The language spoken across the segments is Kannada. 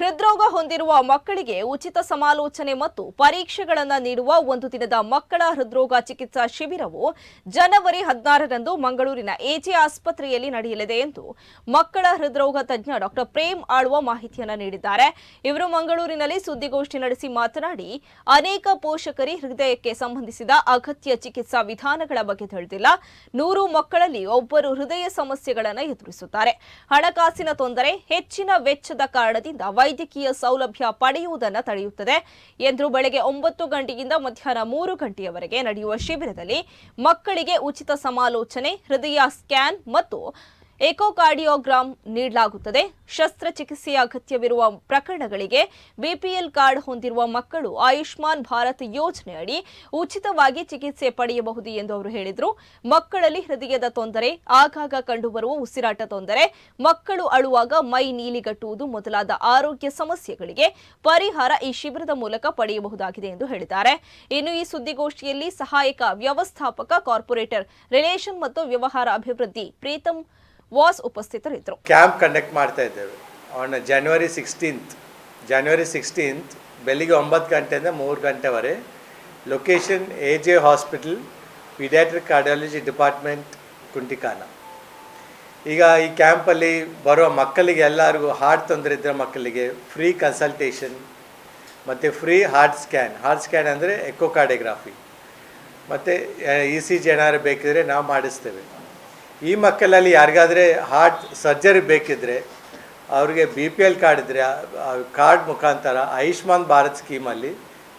ಹೃದ್ರೋಗ ಹೊಂದಿರುವ ಮಕ್ಕಳಿಗೆ ಉಚಿತ ಸಮಾಲೋಚನೆ ಮತ್ತು ಪರೀಕ್ಷೆಗಳನ್ನು ನೀಡುವ ಒಂದು ದಿನದ ಮಕ್ಕಳ ಹೃದ್ರೋಗ ಚಿಕಿತ್ಸಾ ಶಿಬಿರವು ಜನವರಿ ಹದಿನಾರರಂದು ಮಂಗಳೂರಿನ ಎಜೆ ಆಸ್ಪತ್ರೆಯಲ್ಲಿ ನಡೆಯಲಿದೆ ಎಂದು ಮಕ್ಕಳ ಹೃದ್ರೋಗ ತಜ್ಞ ಡಾಕ್ಟರ್ ಪ್ರೇಮ್ ಆಳುವ ಮಾಹಿತಿಯನ್ನು ನೀಡಿದ್ದಾರೆ. ಇವರು ಮಂಗಳೂರಿನಲ್ಲಿ ಸುದ್ದಿಗೋಷ್ಠಿ ನಡೆಸಿ ಮಾತನಾಡಿ, ಅನೇಕ ಪೋಷಕರಿ ಹೃದಯಕ್ಕೆ ಸಂಬಂಧಿಸಿದ ಅಗತ್ಯ ಚಿಕಿತ್ಸಾ ವಿಧಾನಗಳ ಬಗ್ಗೆ ತಿಳಿದಿಲ್ಲ. ನೂರು ಮಕ್ಕಳಲ್ಲಿ ಒಬ್ಬರು ಹೃದಯ ಸಮಸ್ಯೆಗಳನ್ನು ಎದುರಿಸುತ್ತಾರೆ. ಹಣಕಾಸಿನ ತೊಂದರೆ, ಹೆಚ್ಚಿನ ವೆಚ್ಚದ ಕಾರಣದಿಂದ ವೈದ್ಯಕೀಯ ಸೌಲಭ್ಯ ಪಡೆಯುವುದನ್ನು ತಡೆಯುತ್ತದೆ. ಎಂದು ಬೆಳಗ್ಗೆ ಒಂಬತ್ತು ಗಂಟೆಯಿಂದ ಮಧ್ಯಾಹ್ನ ಮೂರು ಗಂಟೆಯವರೆಗೆ ನಡೆಯುವ ಶಿಬಿರದಲ್ಲಿ ಮಕ್ಕಳಿಗೆ ಉಚಿತ ಸಮಾಲೋಚನೆ, ಹೃದಯ ಸ್ಕ್ಯಾನ್ ಮತ್ತು ಎಕೋಕಾರ್ಡಿಯೋಗ್ರಾಮ್ ನೀಡಲಾಗುತ್ತದೆ. ಶಸ್ತ್ರಚಿಕಿತ್ಸೆಯ ಅಗತ್ಯವಿರುವ ಪ್ರಕರಣಗಳಿಗೆ ಬಿಪಿಎಲ್ ಕಾರ್ಡ್ ಹೊಂದಿರುವ ಮಕ್ಕಳು ಆಯುಷ್ಮಾನ್ ಭಾರತ್ ಯೋಜನೆಯಡಿ ಉಚಿತವಾಗಿ ಚಿಕಿತ್ಸೆ ಪಡೆಯಬಹುದು ಎಂದು ಅವರು ಹೇಳಿದರು. ಮಕ್ಕಳಲ್ಲಿ ಹೃದಯದ ತೊಂದರೆ, ಆಗಾಗ ಕಂಡುಬರುವ ಉಸಿರಾಟ ತೊಂದರೆ, ಮಕ್ಕಳು ಅಳುವಾಗ ಮೈ ನೀಲಿಗಟ್ಟುವುದು ಮೊದಲಾದ ಆರೋಗ್ಯ ಸಮಸ್ಯೆಗಳಿಗೆ ಪರಿಹಾರ ಈ ಶಿಬಿರದ ಮೂಲಕ ಪಡೆಯಬಹುದಾಗಿದೆ ಎಂದು ಹೇಳಿದ್ದಾರೆ. ಇನ್ನು ಈ ಸುದ್ದಿಗೋಷ್ಠಿಯಲ್ಲಿ ಸಹಾಯಕ ವ್ಯವಸ್ಥಾಪಕ, ಕಾರ್ಪೊರೇಟರ್ ರಿಲೇಷನ್ ಮತ್ತು ವ್ಯವಹಾರ ಅಭಿವೃದ್ಧಿ ಪ್ರೀತಮ್ ವಾಸ್ ಉಪಸ್ಥಿತರಿದ್ದರು ಕ್ಯಾಂಪ್ ಕಂಡಕ್ಟ್ ಮಾಡ್ತಾ ಇದ್ದೇವೆ. On January sixteenth January sixteenth ಬೆಳಿಗ್ಗೆ ಒಂಬತ್ತು ಗಂಟೆಯಿಂದ ಮೂರು ಗಂಟೆವರೆ location A J hospital paediatric cardiology department Kuntikana ಈಗ ಈ ಕ್ಯಾಂಪಲ್ಲಿ ಬರುವ ಮಕ್ಕಳಿಗೆ ಎಲ್ಲರಿಗೂ ಹಾರ್ಟ್ ತೊಂದರೆ ಇದ್ದರೆ ಮಕ್ಕಳಿಗೆ ಫ್ರೀ ಕನ್ಸಲ್ಟೇಷನ್ ಮತ್ತು free heart scan heart scan ಅಂದರೆ ಎಕೋಕಾರ್ಡಿಯೋಗ್ರಾಫಿ ಮತ್ತು ಇ ಸಿ ಜಿ ಏನಾದ್ರು ಬೇಕಿದ್ರೆ ನಾವು ಮಾಡಿಸ್ತೇವೆ. ಈ ಮಕ್ಕಳಲ್ಲಿ ಯಾರಿಗಾದರೆ ಹಾರ್ಟ್ ಸರ್ಜರಿ ಬೇಕಿದ್ದರೆ ಅವರಿಗೆ ಬಿ ಪಿ ಎಲ್ ಕಾರ್ಡ್ ಇದ್ದರೆ ಕಾರ್ಡ್ ಮುಖಾಂತರ ಆಯುಷ್ಮಾನ್ ಭಾರತ್ ಸ್ಕೀಮಲ್ಲಿ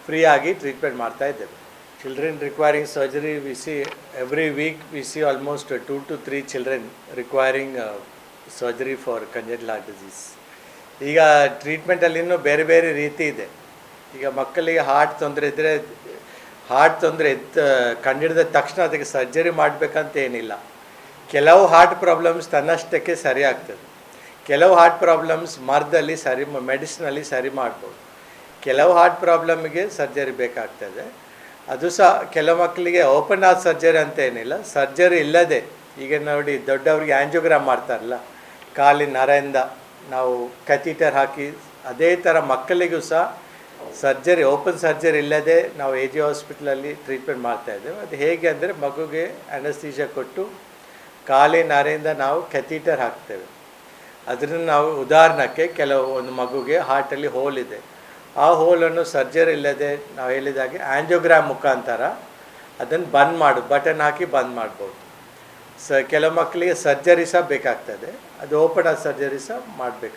ಫ್ರೀಯಾಗಿ ಟ್ರೀಟ್ಮೆಂಟ್ ಮಾಡ್ತಾ ಇದ್ದೇವೆ. Children requiring surgery we see every week we see almost two to three children requiring surgery for congenital heart disease ಈಗ ಟ್ರೀಟ್ಮೆಂಟಲ್ಲಿ ಇನ್ನೂ ಬೇರೆ ಬೇರೆ ರೀತಿ ಇದೆ. ಈಗ ಮಕ್ಕಳಿಗೆ ಹಾರ್ಟ್ ತೊಂದರೆ ಇದ್ದರೆ ಹಾರ್ಟ್ ತೊಂದರೆ ಇದ್ದ ಕಂಡಿಡಿದ ತಕ್ಷಣ ಅದಕ್ಕೆ ಸರ್ಜರಿ ಮಾಡಬೇಕಂತ ಏನಿಲ್ಲ. ಕೆಲವು ಹಾರ್ಟ್ ಪ್ರಾಬ್ಲಮ್ಸ್ ತನ್ನಷ್ಟಕ್ಕೆ ಸರಿ ಆಗ್ತದೆ. ಕೆಲವು ಹಾರ್ಟ್ ಪ್ರಾಬ್ಲಮ್ಸ್ ಮರದಲ್ಲಿ ಸರಿ ಮೆಡಿಸಿನಲ್ಲಿ ಸರಿ ಮಾಡ್ಬೋದು. ಕೆಲವು ಹಾರ್ಟ್ ಪ್ರಾಬ್ಲಮ್ಗೆ ಸರ್ಜರಿ ಬೇಕಾಗ್ತದೆ. ಅದು ಸಹ ಕೆಲವು ಮಕ್ಕಳಿಗೆ ಓಪನ್ ಹಾರ್ಟ್ ಸರ್ಜರಿ ಅಂತ ಏನಿಲ್ಲ. ಸರ್ಜರಿ ಇಲ್ಲದೆ, ಈಗ ನೋಡಿ ದೊಡ್ಡವ್ರಿಗೆ ಆ್ಯಂಜಿಯೋಗ್ರಾಮ್ ಮಾಡ್ತಾರಲ್ಲ, ಕಾಲಿನ ನರೆಯಿಂದ ನಾವು ಕತೀಟರ್ ಹಾಕಿ ಅದೇ ಥರ ಮಕ್ಕಳಿಗೂ ಸಹ ಸರ್ಜರಿ ಓಪನ್ ಸರ್ಜರಿ ಇಲ್ಲದೆ ನಾವು ಎ ಜಿ ಹಾಸ್ಪಿಟ್ಲಲ್ಲಿ ಟ್ರೀಟ್ಮೆಂಟ್ ಮಾಡ್ತಾ ಇದ್ದೇವೆ. ಅದು ಹೇಗೆ ಅಂದರೆ ಮಗುಗೆ ಅನಸ್ತೀಜ ಕೊಟ್ಟು ಕಾಲಿನ ನಾರೆಯಿಂದ ನಾವು ಕೆಥೀಟರ್ ಹಾಕ್ತೇವೆ. ಅದರಿಂದ ನಾವು ಉದಾಹರಣಕ್ಕೆ ಕೆಲವು ಒಂದು ಮಗುಗೆ ಹಾರ್ಟಲ್ಲಿ ಹೋಲ್ ಇದೆ. ಆ ಹೋಲನ್ನು ಸರ್ಜರಿ ಇಲ್ಲದೆ ನಾವು ಹೇಳಿದಾಗೆ ಆ್ಯಂಜೋಗ್ರಾಮ್ ಮುಖಾಂತರ ಅದನ್ನು ಬಂದ್ ಮಾಡು ಬಟನ್ ಹಾಕಿ ಬಂದ್ ಮಾಡ್ಬೋದು. ಸ, ಕೆಲವು ಮಕ್ಕಳಿಗೆ ಸರ್ಜರಿ ಸಹ ಬೇಕಾಗ್ತದೆ. ಅದು ಓಪನ್ ಸರ್ಜರಿ ಸಹ ಮಾಡಬೇಕು